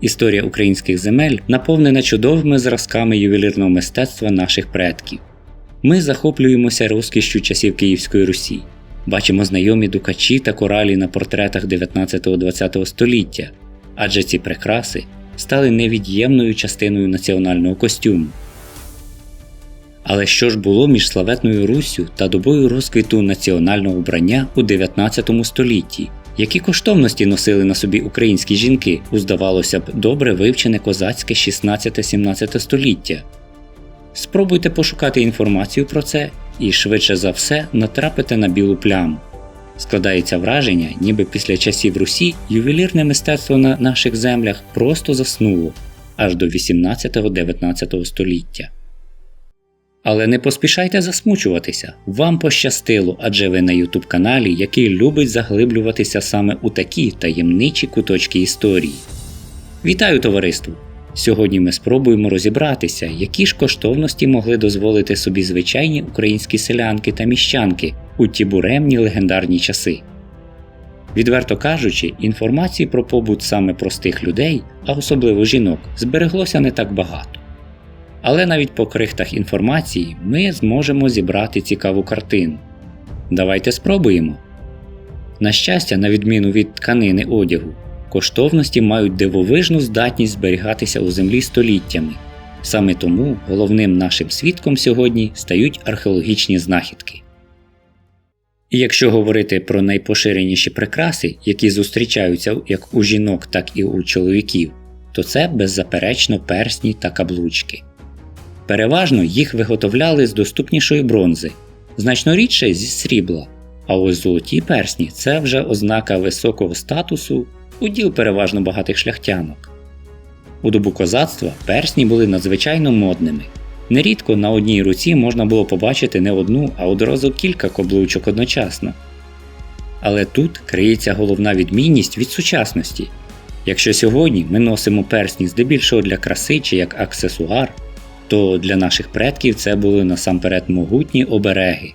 Історія українських земель наповнена чудовими зразками ювелірного мистецтва наших предків. Ми захоплюємося розкішшю часів Київської Русі, бачимо знайомі дукачі та коралі на портретах 19-20 століття, адже ці прикраси стали невід'ємною частиною національного костюму. Але що ж було між славетною Руссю та добою розквіту національного вбрання у 19 столітті? Які коштовності носили на собі українські жінки у, здавалося б, добре вивчене козацьке 16-17 століття? Спробуйте пошукати інформацію про це і швидше за все натрапите на білу пляму. Складається враження, ніби після часів Русі ювелірне мистецтво на наших землях просто заснуло аж до 18-19 століття. Але не поспішайте засмучуватися, вам пощастило, адже ви на YouTube каналі, який любить заглиблюватися саме у такі таємничі куточки історії. Вітаю товариство! Сьогодні ми спробуємо розібратися, які ж коштовності могли дозволити собі звичайні українські селянки та міщанки у ті буремні легендарні часи. Відверто кажучи, інформації про побут саме простих людей, а особливо жінок, збереглося не так багато. Але навіть по крихтах інформації ми зможемо зібрати цікаву картину. Давайте спробуємо. На щастя, на відміну від тканини одягу, коштовності мають дивовижну здатність зберігатися у землі століттями. Саме тому головним нашим свідком сьогодні стають археологічні знахідки. І якщо говорити про найпоширеніші прикраси, які зустрічаються як у жінок, так і у чоловіків, то це беззаперечно персні та каблучки. Переважно їх виготовляли з доступнішої бронзи, значно рідше зі срібла, а ось золоті персні це вже ознака високого статусу, уділ переважно багатих шляхтянок. У добу козацтва персні були надзвичайно модними. Нерідко на одній руці можна було побачити не одну, а одразу кілька каблучок одночасно. Але тут криється головна відмінність від сучасності. Якщо сьогодні ми носимо персні здебільшого для краси чи як аксесуар, то для наших предків це були насамперед могутні обереги.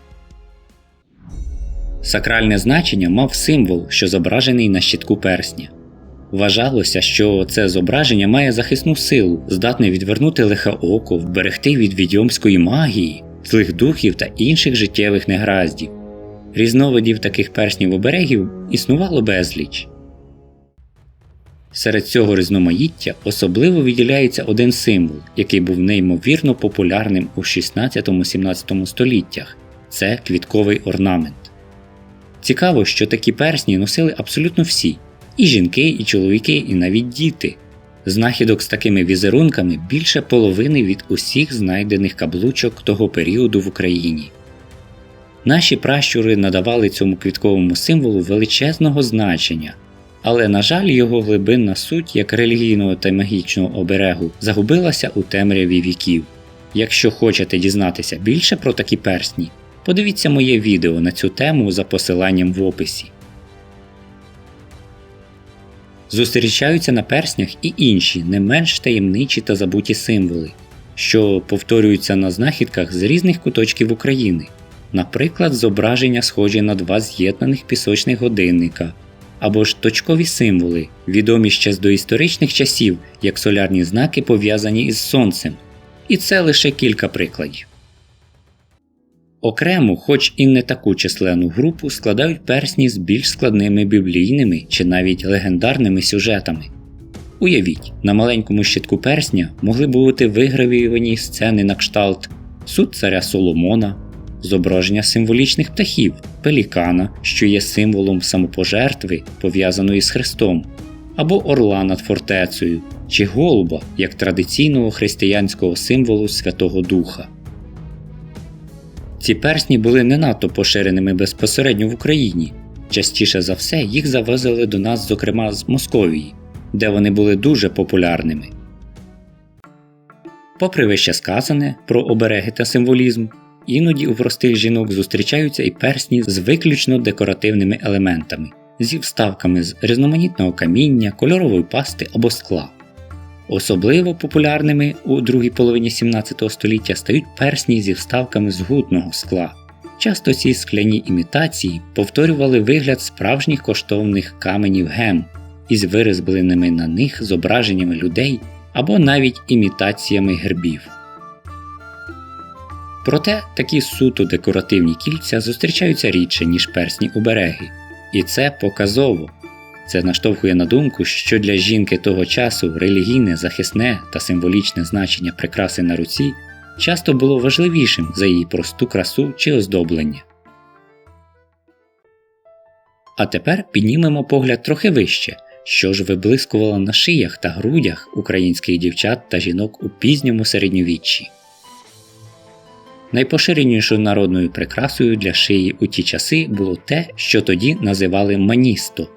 Сакральне значення мав символ, що зображений на щитку персня. Вважалося, що це зображення має захисну силу, здатне відвернути лихе око, вберегти від відьомської магії, злих духів та інших життєвих негараздів. Різновидів таких перснів оберегів існувало безліч. Серед цього різноманіття особливо виділяється один символ, який був неймовірно популярним у 16-17 століттях це квітковий орнамент. Цікаво, що такі персні носили абсолютно всі і жінки, і чоловіки, і навіть діти. Знахідок з такими візерунками більше половини від усіх знайдених каблучок того періоду в Україні. Наші пращури надавали цьому квітковому символу величезного значення, але, на жаль, його глибинна суть як релігійного та магічного оберегу загубилася у темряві віків. Якщо хочете дізнатися більше про такі персні, подивіться моє відео на цю тему за посиланням в описі. Зустрічаються на перснях і інші не менш таємничі та забуті символи, що повторюються на знахідках з різних куточків України, наприклад, зображення схожі на два з'єднаних пісочних годинника, або ж точкові символи, відомі ще з доісторичних часів як солярні знаки пов'язані із сонцем. І це лише кілька прикладів. Окремо, хоч і не таку численну групу, складають персні з більш складними біблійними чи навіть легендарними сюжетами. Уявіть, на маленькому щитку персня могли бути вигравіювані сцени на кшталт суд царя Соломона, зображення символічних птахів, пелікана, що є символом самопожертви, пов'язаної з Христом, або орла над фортецею, чи голуба як традиційного християнського символу Святого Духа. Ці персні були не надто поширеними безпосередньо в Україні. Частіше за все їх завозили до нас, зокрема з Московії, де вони були дуже популярними. Попри вище сказане про обереги та символізм, іноді у простих жінок зустрічаються і персні з виключно декоративними елементами, зі вставками з різноманітного каміння, кольорової пасти або скла. Особливо популярними у другій половині 17 століття стають персні зі вставками з гутного скла. Часто ці скляні імітації повторювали вигляд справжніх коштовних каменів гем, із вирізбленими на них зображеннями людей або навіть імітаціями гербів. Проте такі суто декоративні кільця зустрічаються рідше, ніж персні обереги, і це показово. Це наштовхує на думку, що для жінки того часу релігійне, захисне та символічне значення прикраси на руці часто було важливішим за її просту красу чи оздоблення. А тепер піднімемо погляд трохи вище, що ж виблискувало на шиях та грудях українських дівчат та жінок у пізньому середньовіччі. Найпоширенішою народною прикрасою для шиї у ті часи було те, що тоді називали маністо.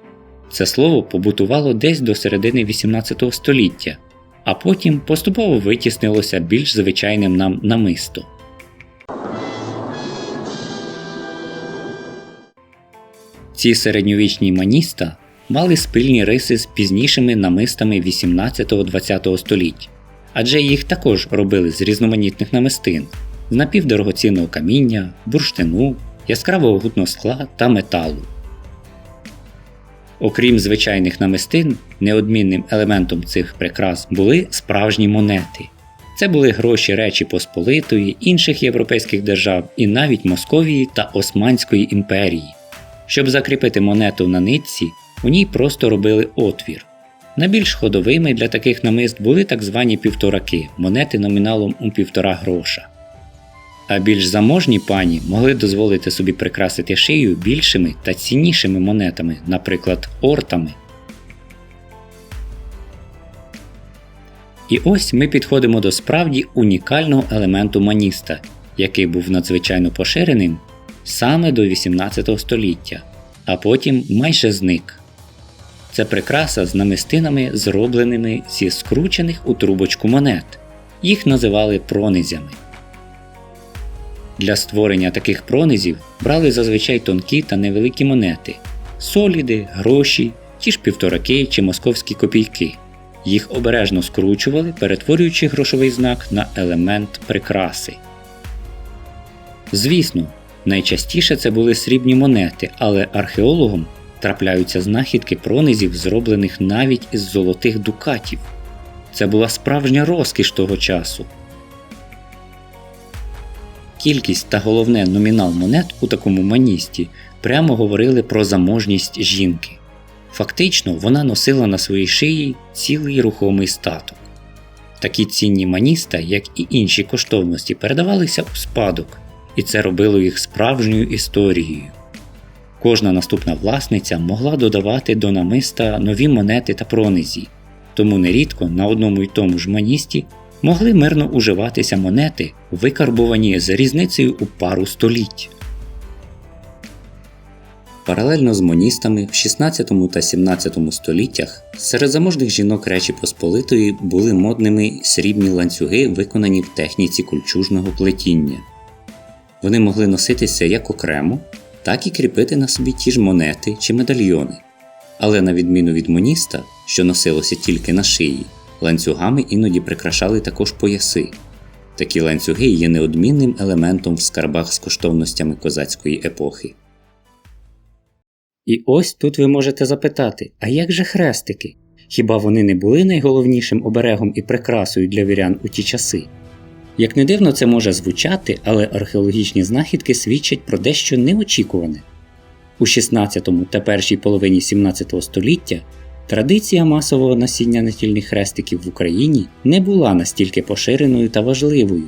Це слово побутувало десь до середини XVIII століття, а потім поступово витіснилося більш звичайним нам намисто. Ці середньовічні маніста мали спільні риси з пізнішими намистами 18-20 століть, адже їх також робили з різноманітних намистин з напівдорогоцінного каміння, бурштину, яскравого гутного скла та металу. Окрім звичайних намистин, неодмінним елементом цих прикрас були справжні монети. Це були гроші Речі Посполитої, інших європейських держав і навіть Московії та Османської імперії. Щоб закріпити монету на нитці, у ній просто робили отвір. Найбільш ходовими для таких намист були так звані півтораки монети номіналом у півтора гроша. А більш заможні пані могли дозволити собі прикрасити шию більшими та ціннішими монетами, наприклад, ортами. І ось ми підходимо до справді унікального елементу маніста, який був надзвичайно поширеним саме до 18 століття, а потім майже зник. Це прикраса з намистинами, зробленими зі скручених у трубочку монет. Їх називали пронизями. Для створення таких пронизів брали зазвичай тонкі та невеликі монети соліди, гроші, ті ж півтораки чи московські копійки. Їх обережно скручували, перетворюючи грошовий знак на елемент прикраси. Звісно, найчастіше це були срібні монети, але археологам трапляються знахідки пронизів, зроблених навіть із золотих дукатів. Це була справжня розкіш того часу. Кількість та головне номінал монет у такому маністі прямо говорили про заможність жінки. Фактично, вона носила на своїй шиї цілий рухомий статок. Такі цінні маніста, як і інші коштовності, передавалися у спадок, і це робило їх справжньою історією. Кожна наступна власниця могла додавати до намиста нові монети та пронизі, тому нерідко на одному й тому ж маністі могли мирно уживатися монети, викарбовані з різницею у пару століть. Паралельно з моністами в 16 та 17 століттях серед заможних жінок Речі Посполитої були модними срібні ланцюги, виконані в техніці кульчужного плетіння. Вони могли носитися як окремо, так і кріпити на собі ті ж монети чи медальйони. Але на відміну від моніста, що носилося тільки на шиї, ланцюгами іноді прикрашали також пояси. Такі ланцюги є неодмінним елементом в скарбах з коштовностями козацької епохи. І ось тут ви можете запитати: а як же хрестики? Хіба вони не були найголовнішим оберегом і прикрасою для вірян у ті часи? Як не дивно це може звучати, але археологічні знахідки свідчать про дещо неочікуване. У 16 та першій половині 17 століття традиція масового носіння натільних хрестиків в Україні не була настільки поширеною та важливою,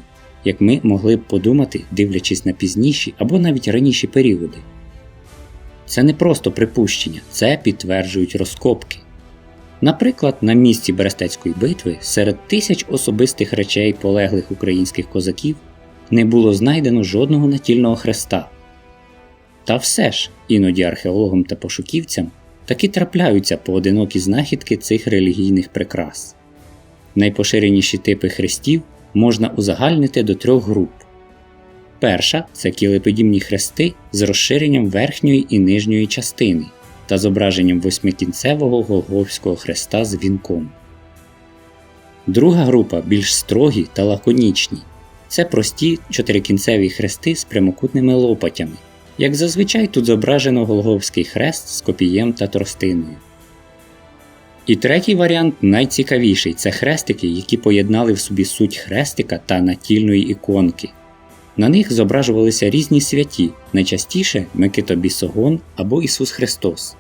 як ми могли б подумати, дивлячись на пізніші або навіть раніші періоди. Це не просто припущення, це підтверджують розкопки. Наприклад, на місці Берестецької битви серед тисяч особистих речей полеглих українських козаків не було знайдено жодного натільного хреста. Та все ж, іноді археологам та пошуківцям таки трапляються поодинокі знахідки цих релігійних прикрас. Найпоширеніші типи хрестів можна узагальнити до трьох груп. Перша це кілеподібні хрести з розширенням верхньої і нижньої частини та зображенням восьмикінцевого Голговського хреста з вінком. Друга група більш строгі та лаконічні. Це прості чотирикінцеві хрести з прямокутними лопатями, як зазвичай тут зображено Голговський хрест з копієм та тростиною. І третій варіант найцікавіший це хрестики, які поєднали в собі суть хрестика та натільної іконки. На них зображувалися різні святі, найчастіше Микито Бісогон або Ісус Христос.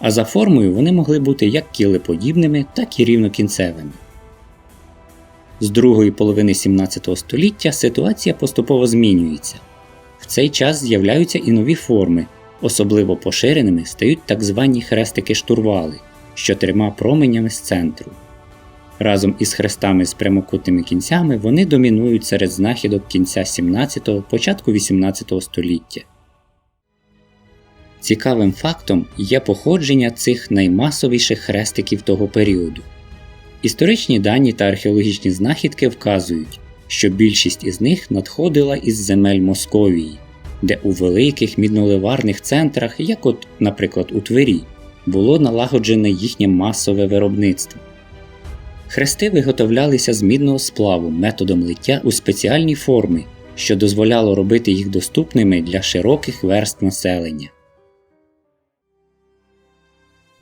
А за формою вони могли бути як кілеподібними, так і рівнокінцевими. З другої половини 17 століття ситуація поступово змінюється. В цей час з'являються і нові форми, особливо поширеними стають так звані хрестики-штурвали з чотирма променями з центру. Разом із хрестами з прямокутними кінцями вони домінують серед знахідок кінця 17-го, початку 18 століття. Цікавим фактом є походження цих наймасовіших хрестиків того періоду. Історичні дані та археологічні знахідки вказують, що більшість із них надходила із земель Московії, де у великих мідноливарних центрах, як от, наприклад, у Твері, було налагоджене їхнє масове виробництво. Хрести виготовлялися з мідного сплаву методом лиття у спеціальні форми, що дозволяло робити їх доступними для широких верст населення.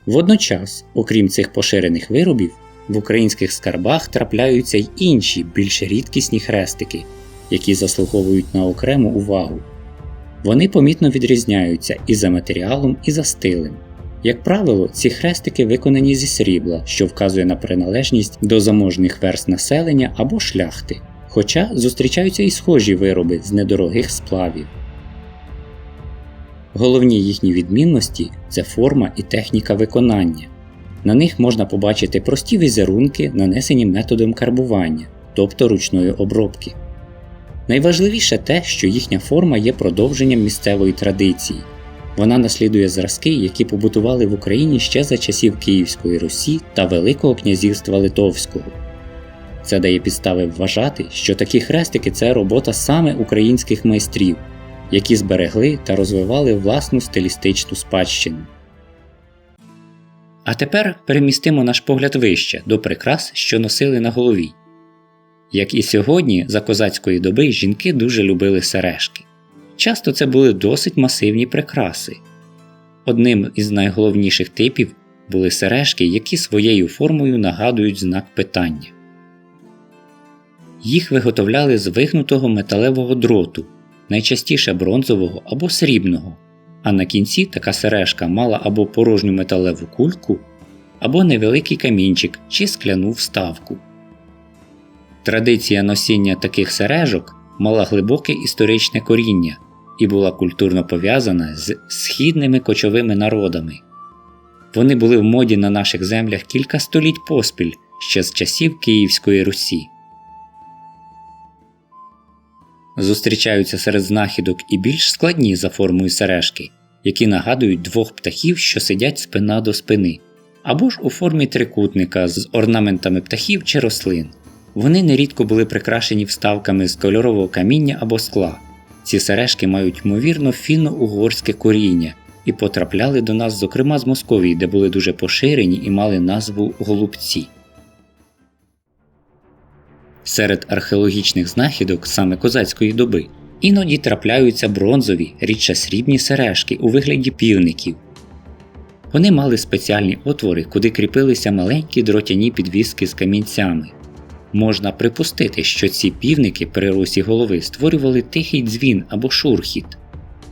Водночас, окрім цих поширених виробів, в українських скарбах трапляються й інші більш рідкісні хрестики, які заслуговують на окрему увагу. Вони помітно відрізняються і за матеріалом, і за стилем. Як правило, ці хрестики виконані зі срібла, що вказує на приналежність до заможних верст населення або шляхти, хоча зустрічаються і схожі вироби з недорогих сплавів. Головні їхні відмінності це форма і техніка виконання. На них можна побачити прості візерунки, нанесені методом карбування, тобто ручної обробки. Найважливіше те, що їхня форма є продовженням місцевої традиції. Вона наслідує зразки, які побутували в Україні ще за часів Київської Русі та Великого князівства Литовського. Це дає підстави вважати, що такі хрестики це робота саме українських майстрів, які зберегли та розвивали власну стилістичну спадщину. А тепер перемістимо наш погляд вище до прикрас, що носили на голові. Як і сьогодні, за козацької доби жінки дуже любили сережки. Часто це були досить масивні прикраси. Одним із найголовніших типів були сережки, які своєю формою нагадують знак питання. Їх виготовляли з вигнутого металевого дроту, найчастіше бронзового або срібного, а на кінці така сережка мала або порожню металеву кульку, або невеликий камінчик чи скляну вставку. Традиція носіння таких сережок мала глибоке історичне коріння і була культурно пов'язана з східними кочовими народами. Вони були в моді на наших землях кілька століть поспіль ще з часів Київської Русі. Зустрічаються серед знахідок і більш складні за формою сережки, які нагадують двох птахів, що сидять спина до спини, або ж у формі трикутника з орнаментами птахів чи рослин. Вони нерідко були прикрашені вставками з кольорового каміння або скла. Ці сережки мають ймовірно фінно-угорське коріння і потрапляли до нас, зокрема з Московії, де були дуже поширені і мали назву голубці. Серед археологічних знахідок саме козацької доби іноді трапляються бронзові, рідше срібні сережки у вигляді півників. Вони мали спеціальні отвори, куди кріпилися маленькі дротяні підвіски з камінцями. Можна припустити, що ці півники при русі голови створювали тихий дзвін або шурхіт,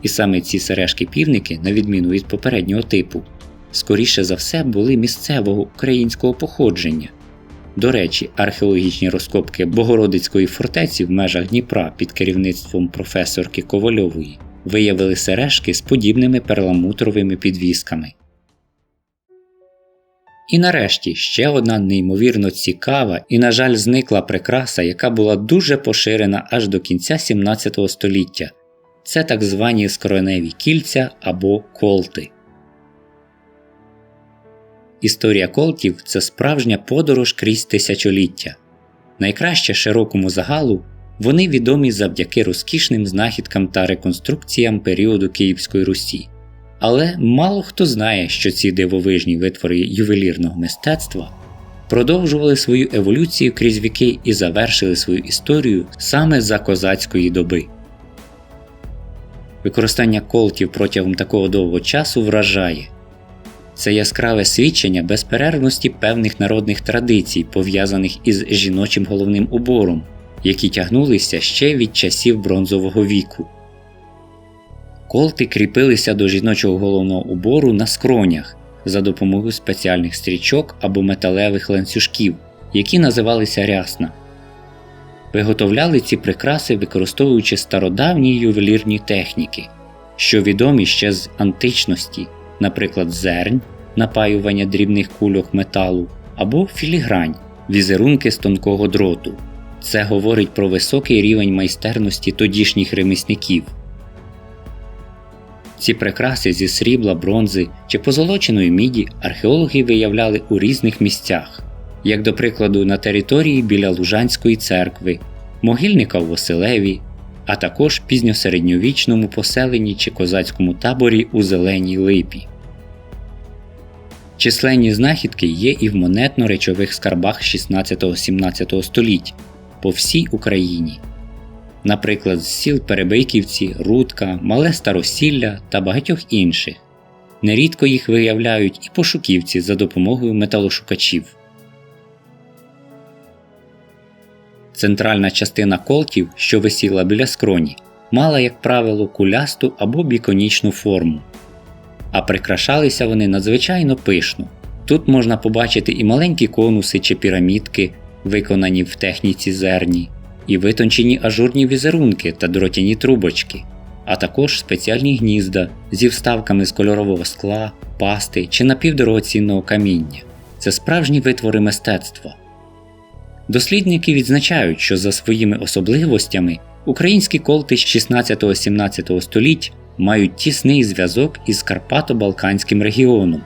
і саме ці сережки-півники, на відміну від попереднього типу, скоріше за все були місцевого українського походження. До речі, археологічні розкопки Богородицької фортеці в межах Дніпра під керівництвом професорки Ковальової виявили сережки з подібними перламутровими підвісками. І нарешті ще одна неймовірно цікава і, на жаль, зникла прикраса, яка була дуже поширена аж до кінця 17 століття. Це так звані скроневі кільця або колти. Історія колтів це справжня подорож крізь тисячоліття. Найкраще широкому загалу вони відомі завдяки розкішним знахідкам та реконструкціям періоду Київської Русі. Але мало хто знає, що ці дивовижні витвори ювелірного мистецтва продовжували свою еволюцію крізь віки і завершили свою історію саме за козацької доби. Використання колтів протягом такого довгого часу вражає. Це яскраве свідчення безперервності певних народних традицій, пов'язаних із жіночим головним убором, які тягнулися ще від часів бронзового віку. Колти кріпилися до жіночого головного убору на скронях за допомогою спеціальних стрічок або металевих ланцюжків, які називалися рясна. Виготовляли ці прикраси, використовуючи стародавні ювелірні техніки, що відомі ще з античності, наприклад, зернь, напаювання дрібних кульок металу або філігрань, візерунки з тонкого дроту. Це говорить про високий рівень майстерності тодішніх ремісників. Ці прикраси зі срібла, бронзи чи позолоченої міді археологи виявляли у різних місцях, як до прикладу на території біля Лужанської церкви, могильника в Василеві, а також пізньосередньовічному поселенні чи козацькому таборі у Зеленій Липі. Численні знахідки є і в монетно-речових скарбах 16-17 століть по всій Україні наприклад, з сіл Перебийківці, Рудка, Мале Старосілля та багатьох інших. Нерідко їх виявляють і пошуківці за допомогою металошукачів. Центральна частина колтів, що висіла біля скроні, мала, як правило, кулясту або біконічну форму, а прикрашалися вони надзвичайно пишно. Тут можна побачити і маленькі конуси чи пірамідки, виконані в техніці зерні, і витончені ажурні візерунки та дротяні трубочки, а також спеціальні гнізда зі вставками з кольорового скла, пасти чи напівдорогоцінного каміння. Це справжні витвори мистецтва. Дослідники відзначають, що за своїми особливостями українські колти 16-17 століть мають тісний зв'язок із Карпато-Балканським регіоном.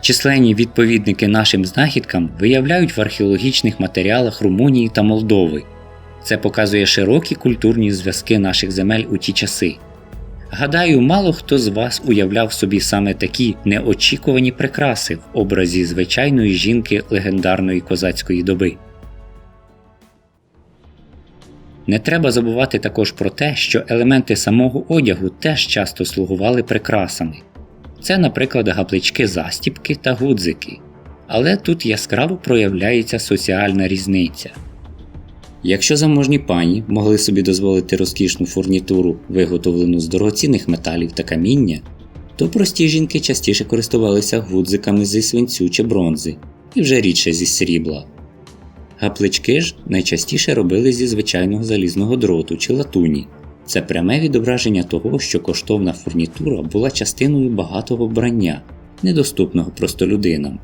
Численні відповідники нашим знахідкам виявляють в археологічних матеріалах Румунії та Молдови. Це показує широкі культурні зв'язки наших земель у ті часи. Гадаю, мало хто з вас уявляв собі саме такі неочікувані прикраси в образі звичайної жінки легендарної козацької доби. Не треба забувати також про те, що елементи самого одягу теж часто слугували прикрасами. Це, наприклад, гаплички застіпки та гудзики. Але тут яскраво проявляється соціальна різниця. Якщо заможні пані могли собі дозволити розкішну фурнітуру, виготовлену з дорогоцінних металів та каміння, то прості жінки частіше користувалися гудзиками зі свинцю чи бронзи і вже рідше зі срібла. Гаплички ж найчастіше робили зі звичайного залізного дроту чи латуні. Це пряме відображення того, що коштовна фурнітура була частиною багатого вбрання, недоступного простолюдинам.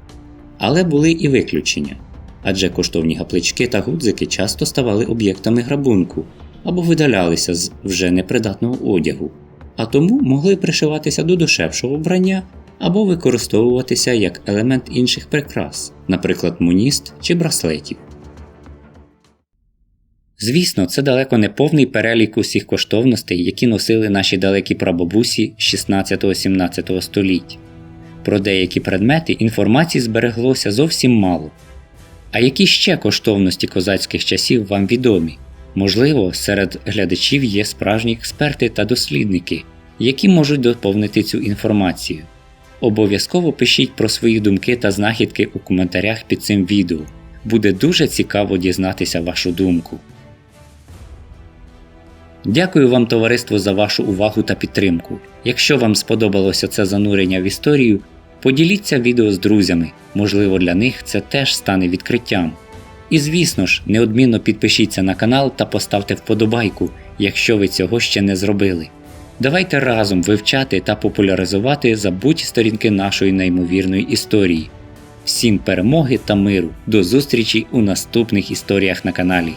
Але були і виключення адже коштовні гаплички та гудзики часто ставали об'єктами грабунку або видалялися з вже непридатного одягу, а тому могли пришиватися до дешевшого вбрання або використовуватися як елемент інших прикрас, наприклад, муніст чи браслетів. Звісно, це далеко не повний перелік усіх коштовностей, які носили наші далекі прабабусі 16-17 століть. Про деякі предмети інформації збереглося зовсім мало. А які ще коштовності козацьких часів вам відомі? Можливо, серед глядачів є справжні експерти та дослідники, які можуть доповнити цю інформацію. Обов'язково пишіть про свої думки та знахідки у коментарях під цим відео. Буде дуже цікаво дізнатися вашу думку. Дякую вам, товариство, за вашу увагу та підтримку. Якщо вам сподобалося це занурення в історію, Поділіться відео з друзями, можливо, для них це теж стане відкриттям. І звісно ж, неодмінно підпишіться на канал та поставте вподобайку, якщо ви цього ще не зробили. Давайте разом вивчати та популяризувати забуті сторінки нашої неймовірної історії. Всім перемоги та миру! До зустрічі у наступних історіях на каналі.